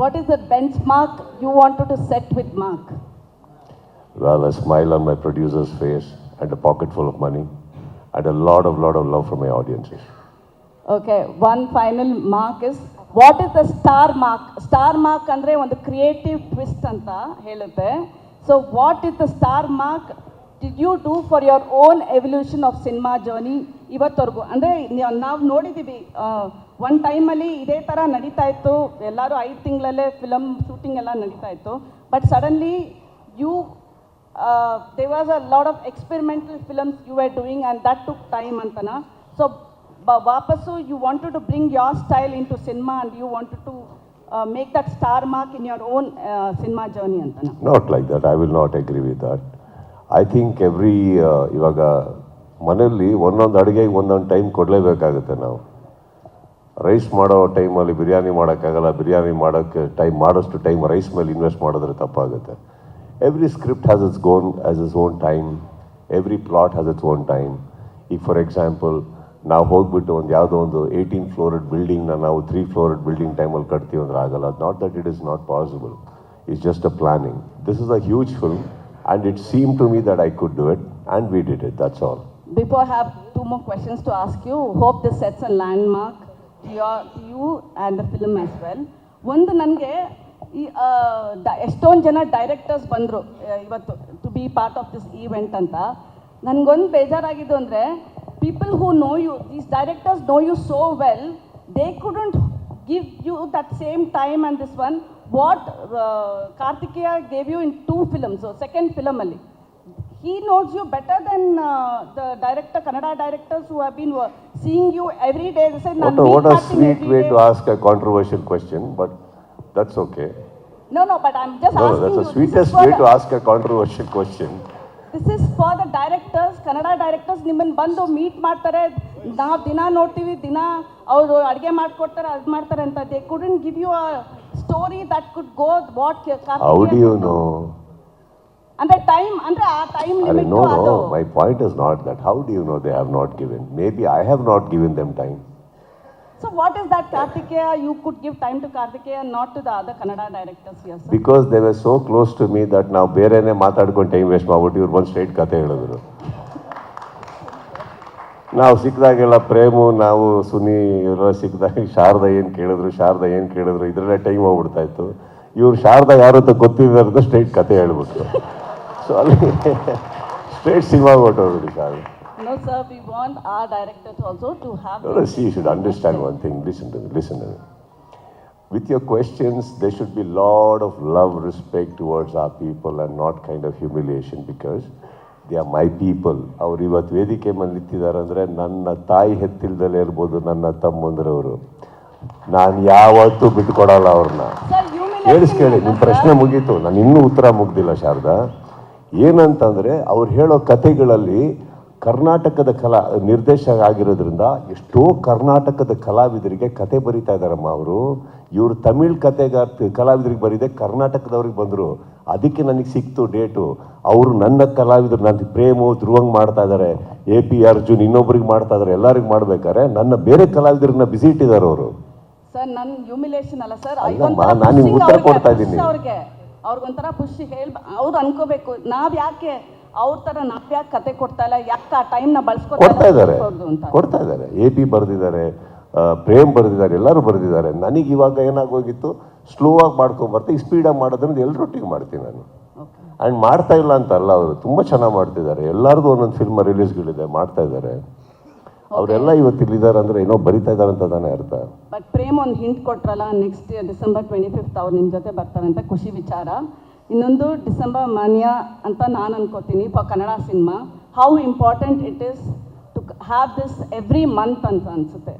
what is the benchmark you wanted to set with Mark? Well, a smile on my producer's face and a pocket full of money and a lot of, lot of love from my audiences. Okay, one final mark is what is the star mark star mark ಅಂದರೆ ಒಂದು creative twist ಅಂತ ಹೇಳುತ್ತೆ so what is the star mark did you do for your own evolution of cinema journey ಇವತ್ತವರೆಗೂ ಅಂದರೆ ನಾವು ನೋಡಿದ್ದೀವಿ one ಟೈಮಲ್ಲಿ ಇದೇ ಥರ ನಡೀತಾ ಇತ್ತು. ಎಲ್ಲರೂ ಐದು ತಿಂಗಳಲ್ಲೇ ಫಿಲಮ್ ಶೂಟಿಂಗ್ ಎಲ್ಲ ನಡೀತಾ ಇತ್ತು. But suddenly you they was a lot of experimental films you are doing and that took time ಅಂತನ? ಸೊ ವಾಪಸ್ಸು you wanted to bring your style into cinema and you wanted to make that star mark in your own cinema journey ಅಂತನ? Not like that I will not agree with that I think every ಇವಾಗ ಮನೆಯಲ್ಲಿ ಒಂದೊಂದು ಅಡುಗೆಗೆ ಒಂದೊಂದು time ಕೊಡಲೇಬೇಕಾಗುತ್ತೆ ನಾವು. Rice ಮಾಡೋ ಟೈಮಲ್ಲಿ ಬಿರಿಯಾನಿ ಮಾಡೋಕ್ಕಾಗಲ್ಲ, ಬಿರಿಯಾನಿ ಮಾಡೋಕ್ಕೆ ಟೈಮ್, ಮಾಡೋಷ್ಟು ಟೈಮ್ ರೈಸ್ ಮೇಲೆ ಇನ್ವೆಸ್ಟ್ ಮಾಡಿದ್ರೆ ತಪ್ಪಾಗುತ್ತೆ. Every script has its gone as is own time every plot has its own time ಈಗ ಫಾರ್ ಎಕ್ಸಾಂಪಲ್ ನಾವು ಹೋಗ್ಬಿಟ್ಟು ಒಂದು ಯಾವುದೋ ಒಂದು ಏಯ್ಟೀನ್ ಫ್ಲೋರೆಡ್ ಬಿಲ್ಡಿಂಗ್ನ ನಾವು ತ್ರೀ ಫ್ಲೋರೆಡ್ ಬಿಲ್ಡಿಂಗ್ ಟೈಮಲ್ಲಿ ಕಟ್ತೀವಿ ಅಂದ್ರೆ ಆಗಲ್ಲ. Not that it is not possible it's just a planning this is a huge film and it seem to me that I could do it and we did it that's all before have two more questions to ask you hope this sets a land landmark to, you and the film as well. ಒಂದು ನನಗೆ ಈ ಎಷ್ಟೊಂದು ಜನ directors ಬಂದರು ಇವತ್ತು to be part of this event ಅಂತ ನನಗೊಂದು ಬೇಜಾರಾಗಿದ್ದು ಅಂದರೆ people who know you these directors know you so well they couldn't give you that same time and this one what Karthikeya gave you in two films second ಫಿಲಮಲ್ಲಿ he knows you better than uh, the director, Kannada directors who have been uh, seeing you every day. They say, What "Naan a, what a meet Martin sweet every way day." to ask a controversial question, but that's okay. No, no, but I'm just No, asking that's you. the this is sweetest for way the- to ask a controversial question. This is for the directors, Kannada directors ನಿಮ್ಮನ್ನು ಬಂದು meet ಮಾಡ್ತಾರೆ ನಾವು ದಿನ ನೋಡ್ತೀವಿ ದಿನ ಅವರು ಅಡುಗೆ ಮಾಡ್ಕೊಡ್ತಾರೆ ಅದು ಮಾಡ್ತಾರೆ ಅಂತ they couldn't give you a story that could go what How do you know? ಅಂದ್ರೆ ಟೈಮ್ ಅಂದ್ರೆ ಆ ಟೈಮ್ ಲಿಮಿಟ್ ನೋ ನೋ ಅದು no, my point is not that. How do you know they have not given? I have not not given time. So what is that Karthikeya you could give time to Karthikeya not to the other Kannada directors yes Because they were so close to me that ನಾವು ಬೇರೆನೇ ಮಾತಾಡ್ಕೊಂಡು time waste ಮಾಡ್ಬಿಟ್ಟು ಇವ್ರು ಬಂದು straight ಕತೆ ಹೇಳಿದ್ರು ನಾವು ಸಿಕ್ಕಿದಾಗೆಲ್ಲ frame ನಾವು ಸುನಿ ಇವರೆಲ್ಲ ಸಿಕ್ಕಿದಾಗ ಶಾರದಾ ಏನು ಕೇಳಿದ್ರು ಶಾರದಾ ಏನು ಕೇಳಿದ್ರು ಇದರಲ್ಲೇ ಟೈಮ್ ಹೋಗ್ಬಿಡ್ತಾ ಇತ್ತು ಇವ್ರು ಶಾರದಾ ಯಾರು ಅಂತ ಗೊತ್ತಿದ್ದಾರೆ ಸ್ಟ್ರೈಟ್ ಕತೆ ಹೇಳ್ಬಿಟ್ರು ಸೊ ಅಲ್ಲಿ straight cinema ಹೊಟ್ಟೋಗ್ಬಿಡಿ sir No, sir, we want our directors also to have. No, no, see, you should understand one thing. Listen to me, listen to me. With your questions, there should be a lot of love, respect towards our people and not kind of humiliation because they are my people. ಅವ್ರು ಇವತ್ತು ವೇದಿಕೆ ಮೇಲೆ ನಿಂತಿದ್ದಾರೆ ಅಂದರೆ ನನ್ನ ತಾಯಿ ಹೆತ್ತಿಲ್ದಲ್ಲೇ ಇರ್ಬೋದು ನನ್ನ ತಮ್ಮಂದ್ರವರು ನಾನು ಯಾವತ್ತೂ ಬಿಟ್ಕೊಡಲ್ಲ ಅವ್ರನ್ನ ಕೇಳಿಸ್ಕೇಳಿ ನಿಮ್ಮ ಪ್ರಶ್ನೆ. ಮುಗೀತು ನಾನು ಇನ್ನೂ ಉತ್ತರ ಮುಗ್ದಿಲ್ಲ ಶಾರದಾ ಏನಂತಂದ್ರೆ ಅವ್ರು ಹೇಳೋ ಕಥೆಗಳಲ್ಲಿ ಕರ್ನಾಟಕದ ಕಲಾ ನಿರ್ದೇಶಕ ಆಗಿರೋದ್ರಿಂದ ಎಷ್ಟೋ ಕರ್ನಾಟಕದ ಕಲಾವಿದರಿಗೆ ಕತೆ ಬರಿತಾ ಇದ್ದಾರಮ್ಮ ಅವರು. ಇವರು ತಮಿಳ್ ಕತೆಗಾರ ಕಲಾವಿದರಿಗೆ ಬರೀದೆ ಕರ್ನಾಟಕದವ್ರಿಗೆ ಬಂದರು. ಅದಕ್ಕೆ ನನಗೆ ಸಿಕ್ತು ಡೇಟು. ಅವರು ನನ್ನ ಕಲಾವಿದರು ನನ್ನ ಪ್ರೇಮು ಧ್ರುವಂಗ್ ಮಾಡ್ತಾ ಇದ್ದಾರೆ ಎ ಪಿ ಅರ್ಜುನ್ ಇನ್ನೊಬ್ರಿಗೆ ಮಾಡ್ತಾ ಇದ್ದಾರೆ ಎಲ್ಲರಿಗೆ ಮಾಡ್ಬೇಕಾದ್ರೆ ನನ್ನ ಬೇರೆ ಕಲಾವಿದರನ್ನ ಬಿಸಿ ಇಟ್ಟಿದ್ದಾರೆ ಅವರು. ಸರ್ ನಾನು ಹ್ಯೂಮಿಲೇಷನ್ ಅಲ್ಲ ಸರ್. ನಾನ್ ನಿಮ್ಗೆ ಉತ್ತರ ಕೊಡ್ತಾ ಇದ್ದೀನಿ. ಅವ್ರಿಗೆ ಅವ್ರಿಗೊಂಥರ ಖುಷಿ ಹೇಳಿ ಅವ್ರು ಅನ್ಕೋಬೇಕು. ನಾವ್ ಯಾಕೆ ಅವ್ರ ತರ ನಾವು ಯಾಕೆ ಕತೆ ಕೊಡ್ತಾ ಇಲ್ಲ ಯಾಕೆ ಆ ಟೈಮ್ನ ಬಳಸ್ಕೊತಾ ಕೊಡ್ತಾ ಇದ್ದಾರೆ. ಕೊಡ್ತಾ ಇದ್ದಾರೆ. ಎ ಪಿ ಬರೆದಿದ್ದಾರೆ ಪ್ರೇಮ್ ಬರೆದಿದ್ದಾರೆ ಎಲ್ಲರೂ ಬರೆದಿದ್ದಾರೆ. ನನಗೆ ಇವಾಗ ಏನಾಗೋಗಿತ್ತು ಸ್ಲೋ ಆಗಿ ಮಾಡ್ಕೊಂಬರ್ತೀನಿ ಸ್ಪೀಡಾಗಿ ಮಾಡೋದ್ರಿಂದ ಎಲ್ಲರೊಟ್ಟಿಗೆ ಮಾಡ್ತೀನಿ ನಾನು. ಆ್ಯಂಡ್ ಮಾಡ್ತಾ ಇಲ್ಲ ಅಂತ ಅಲ್ಲ ಅವರು. ತುಂಬ ಚೆನ್ನಾಗಿ ಮಾಡ್ತಿದ್ದಾರೆ. ಎಲ್ಲರದು ಒಂದೊಂದು ಫಿಲ್ಮ್ ರಿಲೀಸ್ಗಳಿದೆ ಮಾಡ್ತಾ ಇದ್ದಾರೆ. ಅವರೆಲ್ಲ ಇವತ್ತು ಇಲ್ಲಿದ್ದಾರೆ ಅಂದ್ರೆ ಏನೋ ಬರಿತಾ ಇದ್ದಾರೆ ಅಂತ ತಾನೇ ಅರ್ಥ. ಬಟ್ ಪ್ರೇಮ್ ಒಂದು ಹಿಂಟ್ ಕೊಟ್ರಲ್ಲ ನೆಕ್ಸ್ಟ್ ಡಿಸೆಂಬರ್ ಟ್ವೆಂಟಿ ಫಿಫ್ತ್ ಅವ್ರು ನಿಮ್ಮ ಜೊತೆ ಬರ್ತಾರೆ ಅಂತ ಖುಷಿ ವಿಚಾರ. ಇನ್ನೊಂದು ಡಿಸೆಂಬರ್ ಮಾನ್ಯ ಅಂತ ನಾನು ಅನ್ಕೋತೀನಿ for Kannada cinema how important it is to have this every month ಅಂತ ಅನಿಸುತ್ತೆ.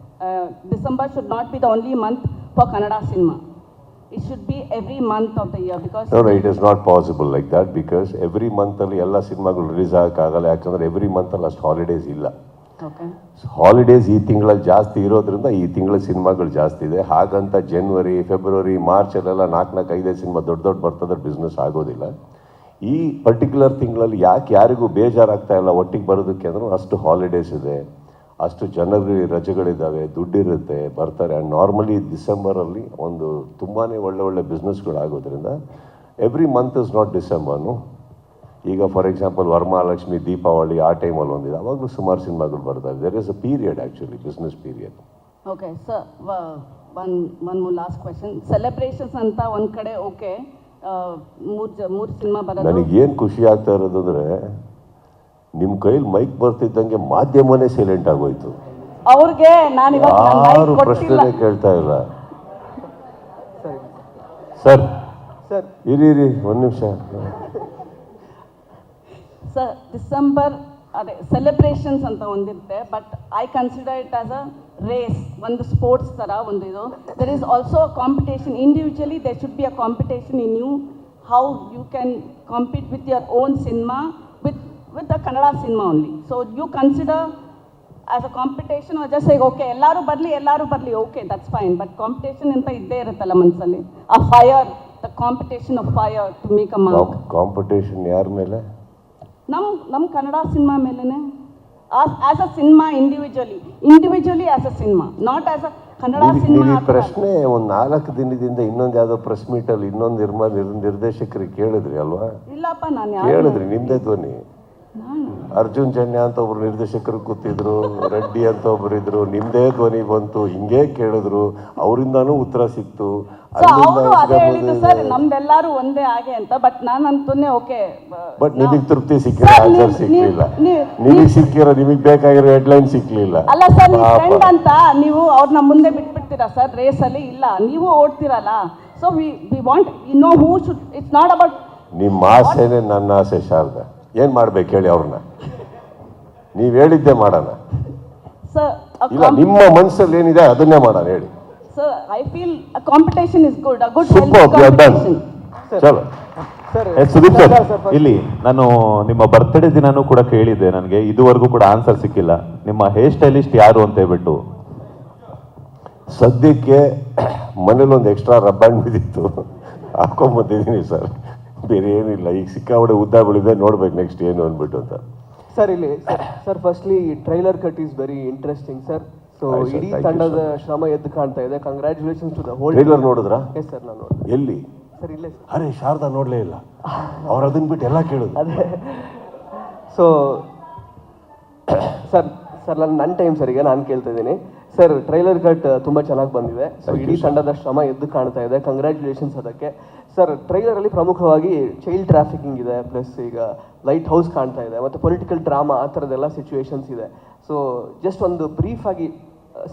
December should not be the only month for Kannada cinema it should be every month of the year because no it is not possible like that because every ಮಂತಲ್ಲಿ ಎಲ್ಲ ಸಿನಿಮಾಗಳು release ಆಗೋಕ್ಕಾಗಲ್ಲ ಯಾಕಂದರೆ every ಮಂತಲ್ಲಿ ಅಷ್ಟು holidays ಇಲ್ಲ. Holidays ಈ ತಿಂಗಳಲ್ಲಿ ಜಾಸ್ತಿ ಇರೋದ್ರಿಂದ ಈ ತಿಂಗಳ ಸಿನಿಮಾಗಳು ಜಾಸ್ತಿ ಇದೆ. ಹಾಗಂತ ಜನ್ವರಿ ಫೆಬ್ರವರಿ ಮಾರ್ಚಲ್ಲೆಲ್ಲ ನಾಲ್ಕು ನಾಲ್ಕು ಐದೇ ಸಿನಿಮಾ ದೊಡ್ಡ ದೊಡ್ಡ ಬರ್ತದ್ರೆ ಬಿಸ್ನೆಸ್ ಆಗೋದಿಲ್ಲ. ಈ ಪರ್ಟಿಕ್ಯುಲರ್ ತಿಂಗಳಲ್ಲಿ ಯಾಕೆ ಯಾರಿಗೂ ಬೇಜಾರಾಗ್ತಾ ಇಲ್ಲ ಒಟ್ಟಿಗೆ ಬರೋದಕ್ಕೆ ಅಂದ್ರೆ ಅಷ್ಟು ಹಾಲಿಡೇಸ್ ಇದೆ. ಅಷ್ಟು ಜನರಿಗೆ ರಜೆಗಳಿದ್ದಾವೆ, ದುಡ್ಡಿರುತ್ತೆ, ಬರ್ತಾರೆ. ಆ್ಯಂಡ್ ನಾರ್ಮಲಿ ಡಿಸೆಂಬರಲ್ಲಿ ಒಂದು ತುಂಬಾ ಒಳ್ಳೆ ಒಳ್ಳೆ ಬಿಸ್ನೆಸ್ಗಳಾಗೋದ್ರಿಂದ ಎವ್ರಿ ಮಂತ್ ಇಸ್ ನಾಟ್ ಡಿಸೆಂಬರ್ನು ಈಗ ಫಾರ್ ಎಕ್ಸಾಂಪಲ್ ವರಮಹಾಲಕ್ಷ್ಮಿ ದೀಪಾವಳಿ ಆ ಟೈಮಲ್ಲಿ ಒಂದಿದೆ. ಅವಾಗಲೂ ಸುಮಾರು ಸಿನಿಮಾಗಳು ಬರ್ತಾರೆ there is a period actually business period okay sir one one more last question celebrations ಅಂತ ಒಂದ್ ಕಡೆ ಓಕೆ ಮೂರು ಮೂರ್ ಸಿನಿಮಾ ಬರೋದು ನನಗೆ ಏನು ಖುಷಿ ಆಗ್ತಾ ಇರೋದು ಅಂದರೆ ನಿಮ್ಮ ಕೈಲಿ ಮೈಕ್ ಬರ್ತಿದ್ದಂಗೆ ಮಾಧ್ಯಮನೇ ಸೈಲೆಂಟ್ ಆಗೋಯ್ತು. ಅವ್ರಿಗೆ ನಾನು ಯಾರು ಪ್ರಶ್ನೆ ಕೇಳ್ತಾ ಇಲ್ಲ. ಸರಿ. ಸರ್. ಸರ್. ಇರಿ ಇರಿ ಒಂದು ನಿಮಿಷ. ಸರ್ ಡಿಸೆಂಬರ್ ಅದೇ ಸೆಲೆಬ್ರೇಷನ್ಸ್ ಅಂತ ಒಂದಿರುತ್ತೆ but I consider it as a race ಒಂದು ಸ್ಪೋರ್ಟ್ಸ್ ಥರ ಒಂದು ಇದು. There is also competition individually they should be a competition in you how you can compete with your own cinema with with a Kannada cinema only so you consider as a competition just ಈಗ okay ಎಲ್ಲರೂ ಬರಲಿ ಎಲ್ಲರೂ ಬರಲಿ okay that's fine but competition ಅಂತ ಇದ್ದೇ ಇರುತ್ತಲ್ಲ ಮನಸ್ಸಲ್ಲಿ ಆ fire the competition of fire to make a mark competition ಯಾರ ಮೇಲೆ? ನಮ್ಮ ನಮ್ಮ ಕನ್ನಡ ಸಿನಿಮಾ ಮೇಲೇ as a cinema individually individually as a cinema not as a Kannada cinema ಈ ಪ್ರಶ್ನೆ ಒಂದು ನಾಲ್ಕು ದಿನದಿಂದ ಇನ್ನೊಂದು ಯಾವುದೋ ಪ್ರೆಸ್ ಮೀಟಲ್ಲಿ ಇನ್ನೊಂದು ನಿರ್ಮಾ ನಿರ್- ನಿರ್ದೇಶಕರಿಗೆ ಕೇಳಿದ್ರಿ ಅಲ್ವಾ? ಇಲ್ಲಪ್ಪ ನಾನು ಕೇಳಿದ್ರಿ ನಿಮ್ದೇ ಧ್ವನಿ. ಅರ್ಜುನ್ ಜನ್ಯ ಅಂತ ಒಬ್ರು ನಿರ್ದೇಶಕರು ಕೂತಿದ್ರು ರೆಡ್ಡಿ ಅಂತ ಒಬ್ರು ಇದ್ರು ನಿಮ್ದೇ ಧ್ವನಿ ಬಂತು ಹಿಂಗೆ ಕೇಳಿದ್ರು ಅವರಿಂದಾನು ಉತ್ತರ ಸಿಕ್ತು. ಸೊ ಅವರು ಅದೇ ಹೇಳಿದ್ದು ಸರ್ ನಮ್ದೆಲ್ಲರೂ ಒಂದೇ ಹಾಗೆ ಅಂತ. ಬಟ್ ನಾನು ಅಂತನೇ ಓಕೆ ಬಟ್ ನಿಮಗೆ ತೃಪ್ತಿ ಸಿಕ್ಕಿಲ್ಲ. ಆನ್ಸರ್ ಸಿಕ್ಲಿಲ್ಲ. ನಿಮಗೆ ಸಿಕ್ಕಿರೋ ನಿಮಗೆ ಬೇಕಾಗಿರೋ ಹೆಡ್ಲೈನ್ ಸಿಕ್ಲಿಲ್ಲ. ಅಲ್ಲ ಸರ್ ನೀವು. ಫ್ರೆಂಡ್ ಅಂತ ನೀವು ಅವ್ರನ್ನ ಮುಂದೆ ಬಿಟ್ಬಿಡ್ತೀರಾ ಸರ್ ರೇಸಲ್ಲಿ ಇಲ್ಲ. ನೀವು ಓಡ್ತೀರಲ್ಲ. So we we want you know who should it's not about ನಿಮ್ಮ ಆಸೆನೆ ನನ್ನ ಆಸೆ ಶಾರದಾ. ಏನು ಮಾಡ್ಬೇಕು ಹೇಳಿ ಅವ್ರನ್ನ. ನೀವು ಹೇಳಿದ್ದೆ ಮಾಡೋಣ. ಸರ್ ಇಲ್ಲ ನಿಮ್ಮ ಮನಸ್ಸಲ್ಲಿ ಏನಿದೆ ಅದನ್ನೇ ಮಾಡೋಣ ಹೇಳಿ. Sir I feel competition is good good ಚಲೋ ಸುದೀಪ್ ಸರ್ ಇಲ್ಲಿ ನಾನು ನಿಮ್ಮ ಬರ್ತ್ಡೇ ದಿನಾನೂ ಕೂಡ ಕೇಳಿದ್ದೆ ನನಗೆ ಇದುವರೆಗೂ ಕೂಡ ಆನ್ಸರ್ ಸಿಕ್ಕಿಲ್ಲ. ನಿಮ್ಮ ಹೇರ್ ಸ್ಟೈಲಿಸ್ಟ್ ಯಾರು ಅಂತ ಹೇಳ್ಬಿಟ್ಟು. ಸದ್ಯಕ್ಕೆ ಮನೇಲಿ ಒಂದು ಎಕ್ಸ್ಟ್ರಾ ರಬ್ಬರ್ ಬಿದ್ದಿತ್ತು. ಹಾಕೊಂಬಂದಿದ್ದೀನಿ ಸರ್ ಬೇರೆ ಏನಿಲ್ಲ ಈಗ ಸಿಕ್ಕಾಪಟ್ಟೆ ಉದ್ದ ಬೆಳಿದೆ ನೋಡ್ಬೇಕು ನೆಕ್ಸ್ಟ್ ಏನು ಅಂದ್ಬಿಟ್ಟು ಅಂತ. ಸರ್ ಇಲ್ಲಿ sir sir firstly trailer cut is very interesting sir so ಇಡೀ ತಂಡದ ಶ್ರಮ ಎದ್ದು ಕಾಣ್ತಾ ಇದೆ. Congratulations to the whole trailer ನೋಡಿದ್ರಾ? ಎಸ್ ಸರ್ ನಾನು ನೋಡಿ ಎಲ್ಲಿ? ಸರ್ ಇಲ್ಲೇ ಸರ್ ಅರೆ ಶಾರದಾ ನೋಡಲೇ ಇಲ್ಲ. ಅವ್ರು ಅದನ್ನ ಬಿಟ್ಟು ಎಲ್ಲ ಕೇಳಿದ್ರು ಅದೇ. ಸೊ ಸರ್ ಸರ್ ನಾನು ನನ್ನ ಟೈಮ್ ಸರ್ ಈಗ ನಾನು ಕೇಳ್ತಾ ಇದ್ದೀನಿ. ಸರ್ ಟ್ರೈಲರ್ ಕಟ್ ತುಂಬ ಚೆನ್ನಾಗಿ ಬಂದಿದೆ. ಸೊ ಇಡೀ ತಂಡದ ಶ್ರಮ ಎದ್ದು ಕಾಣ್ತಾ ಇದೆ. ಕಂಗ್ರ್ಯಾಚುಲೇಷನ್ಸ್ ಅದಕ್ಕೆ. ಸರ್ ಟ್ರೈಲರಲ್ಲಿ ಪ್ರಮುಖವಾಗಿ ಚೈಲ್ಡ್ ಟ್ರಾಫಿಕಿಂಗ್ ಇದೆ ಪ್ಲಸ್ ಈಗ ಲೈಟ್ ಹೌಸ್ ಕಾಣ್ತಾ ಇದೆ ಮತ್ತು ಪೊಲಿಟಿಕಲ್ ಡ್ರಾಮಾ ಆ ಥರದ್ದೆಲ್ಲ ಸಿಚುವೇಶನ್ಸ್ ಇದೆ. ಸೊ ಜಸ್ಟ್ ಒಂದು ಬ್ರೀಫ್ ಆಗಿ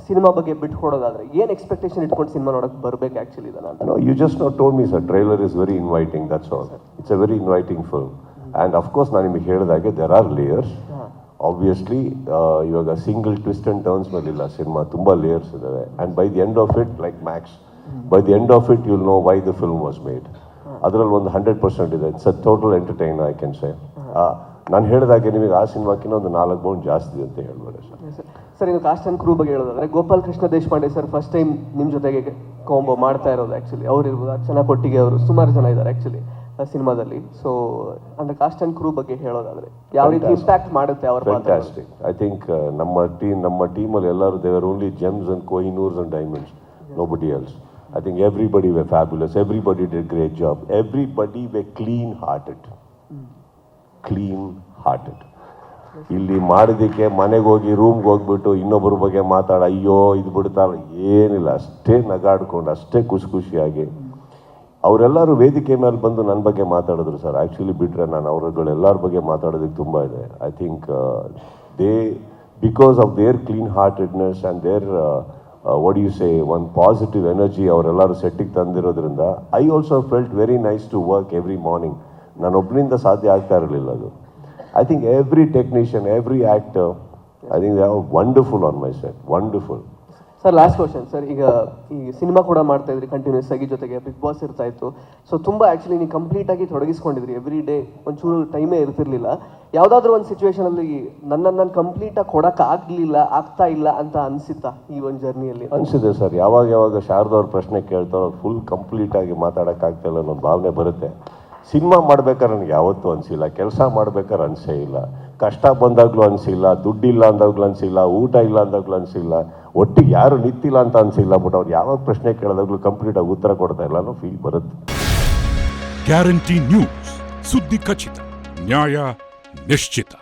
ಸಿನಿಮಾ ಬಗ್ಗೆ ಬಿಟ್ಕೊಡೋದಾದ್ರೆ ಏನು ಎಕ್ಸ್ಪೆಕ್ಟೇಷನ್ ಇಟ್ಕೊಂಡು ಸಿನಿಮಾ ನೋಡೋಕೆ ಬರಬೇಕು ಆ್ಯಕ್ಚುಲಿ ಇದನ್ನು ಅಂತ? No you just now told me sir trailer is very inviting that's all it's a very inviting film of course, ನಾನು ನಿಮಗೆ ಹೇಳಿದಾಗೆ ದೆರ್ ಆರ್ ಲೇಯರ್ಸ್ ಆಬ್ವಿಯಸ್ಲಿ ಇವಾಗ ಸಿಂಗಲ್ ಟ್ವಿಸ್ಟ್ ಅಂಡ್ ಟರ್ನ್ಸ್ ಬರಲಿಲ್ಲ ಸಿನಿಮಾ ತುಂಬ ಲೇಯರ್ಸ್ ಇದ್ದಾವೆ and by the end of it like max by the end of it you'll know why the film was made ಅದರಲ್ಲಿ ಒಂದು hundred percent ಇದೆ. It's a total entertain I can say ನಾನು ಹೇಳಿದಾಗೆ ನಿಮಗೆ ಆ ಸಿನಿಮಾಕಿನ ಒಂದು ನಾಲ್ಕು ಬೌಂಡ್ ಜಾಸ್ತಿ ಅಂತ ಹೇಳ್ಬೋದು ಸರ್. ಸರ್ ಇನ್ನು ಕಾಸ್ಟ್ ಅಂಡ್ ಕ್ರೂ ಬಗ್ಗೆ ಹೇಳೋದಾದ್ರೆ Gopal Krishna Deshpande sir first time ನಿಮ್ಮ ಜೊತೆಗೆ ಕಾಂಬೋ ಮಾಡ್ತಾ ಇರೋದು ಆ್ಯಕ್ಚುಲಿ ಅವ್ರು ಇರ್ಬೋದು ಅರ್ಚನಾ ಕೊಟ್ಟಿಗೆ ಅವರು ಸುಮಾರು ಜನ ಇದ್ದಾರೆ ಆ್ಯಕ್ಚುಲಿ ಸಿನಿಮಾದಲ್ಲಿ. ಸೊ ಅಂದ್ರೆ ಕಾಸ್ಟ್ ಅಂಡ್ ಕ್ರೂ ಬಗ್ಗೆ ಹೇಳೋದಾದ್ರೆ ಯಾವ ರೀತಿ. ಇಂಪ್ಯಾಕ್ಟ್ ಮಾಡುತ್ತೆ ಅವ್ರ ಫ್ಯಾಂಟಾಸ್ಟಿಕ್ ಐ ಥಿಂಕ್ ನಮ್ಮ ಟೀಮ್ ನಮ್ಮ ಟೀಮಲ್ಲಿ ಎಲ್ಲರೂ they were only gems and Kohinoors and diamonds nobody else I think everybody were fabulous everybody did great job everybody were clean hearted clean hearted ಇಲ್ಲಿ ಮಾಡಿದ್ದಕ್ಕೆ ಮನೆಗೆ ಹೋಗಿ ರೂಮ್ಗೆ ಹೋಗ್ಬಿಟ್ಟು ಇನ್ನೊಬ್ಬರ ಬಗ್ಗೆ ಮಾತಾಡ, ಅಯ್ಯೋ, ಇದು ಬಿಡ್ತಾರ ಏನಿಲ್ಲ, ಅಷ್ಟೇ ನಗಾಡ್ಕೊಂಡು, ಅಷ್ಟೇ ಖುಷಿ ಖುಷಿಯಾಗಿ ಅವರೆಲ್ಲರೂ ವೇದಿಕೆ ಮೇಲೆ ಬಂದು ನನ್ನ ಬಗ್ಗೆ ಮಾತಾಡಿದ್ರು ಸರ್. ಆ್ಯಕ್ಚುಲಿ ಬಿಟ್ಟರೆ ನಾನು ಅವರುಗಳೆಲ್ಲರ ಬಗ್ಗೆ ಮಾತಾಡೋದಕ್ಕೆ ತುಂಬ ಇದೆ. I think they because of their clean heartedness and their what you say ಒಂದು ಪಾಸಿಟಿವ್ ಎನರ್ಜಿ ಅವರೆಲ್ಲರೂ ಸೆಟ್ಟಿಗೆ ತಂದಿರೋದ್ರಿಂದ I also felt very nice to work every morning ನಾನು ಒಬ್ಬನಿಂದ ಸಾಧ್ಯ ಆಗ್ತಾ ಇರಲಿಲ್ಲ ಅದು. I think every technician every actor I think they are wonderful on my set wonderful sir last question sir ಈಗ ಈ ಸಿನಿಮಾ ಕೂಡ ಮಾಡ್ತಾ ಇದ್ರಿ ಕಂಟಿನ್ಯೂಸ್ ಆಗಿ ಜೊತೆಗೆ ಬಿಗ್ ಬಾಸ್ ಇರ್ತಾ ಇತ್ತು. ಸೊ ತುಂಬ ಆ್ಯಕ್ಚುಲಿ ನೀವು ಕಂಪ್ಲೀಟ್ ಆಗಿ ತೊಡಗಿಸ್ಕೊಂಡಿದ್ರಿ. ಎವ್ರಿ ಡೇ ಒಂಚೂರು ಟೈಮೇ ಇರ್ತಿರ್ಲಿಲ್ಲ. ಯಾವುದಾದ್ರೂ ಒಂದು ಸಿಚುವೇಶನಲ್ಲಿ ನನ್ನನ್ನು ನಾನು ಕಂಪ್ಲೀಟಾಗಿ ಕೊಡೋಕ್ಕಾಗಲಿಲ್ಲ ಆಗಲಿಲ್ಲ ಆಗ್ತಾ ಇಲ್ಲ ಅಂತ ಅನಿಸುತ್ತಾ ಈ ಒಂದು ಜರ್ನಿಯಲ್ಲಿ ಅನಿಸಿದೆ ಸರ್. ಯಾವಾಗ ಯಾವಾಗ ಶಾರದವ್ರ ಪ್ರಶ್ನೆ ಕೇಳ್ತಾರೋ ಫುಲ್ ಕಂಪ್ಲೀಟ್ ಆಗಿ ಮಾತಾಡೋಕ್ಕಾಗ್ತಾ ಇಲ್ಲ ಅನ್ನೋ ಭಾವನೆ ಬರುತ್ತೆ. ಸಿನಿಮಾ ಮಾಡ್ಬೇಕಾದ್ರೆ ನನಗೆ ಯಾವತ್ತೂ ಅನಿಸಿಲ್ಲ, ಕೆಲಸ ಮಾಡ್ಬೇಕಾದ್ರೆ ಅನಿಸೇ ಇಲ್ಲ. ಕಷ್ಟ ಬಂದಾಗಲೂ ಅನಿಸಿಲ್ಲ, ದುಡ್ಡಿಲ್ಲ ಅಂದಾಗ್ಲೂ ಅನಿಸಿಲ್ಲ, ಊಟ ಇಲ್ಲ ಅಂದಾಗ್ಲೂ ಅನಿಸಿಲ್ಲ, ಒಟ್ಟಿಗೆ ಯಾರು ನಿಂತಿಲ್ಲ ಅಂತ ಅನಿಸಿಲ್ಲ ಬಟ್ ಅವ್ರು ಯಾವಾಗ ಪ್ರಶ್ನೆ ಕೇಳಿದಾಗ್ಲೂ ಕಂಪ್ಲೀಟಾಗಿ ಉತ್ತರ ಕೊಡ್ತಾ ಇಲ್ಲ ಅನ್ನೋ ಫೀಲ್ ಬರುತ್ತೆ. ಗ್ಯಾರಂಟಿ ನ್ಯೂಸ್ ಸುದ್ದಿ ಖಚಿತ, ನ್ಯಾಯ ನಿಶ್ಚಿತ.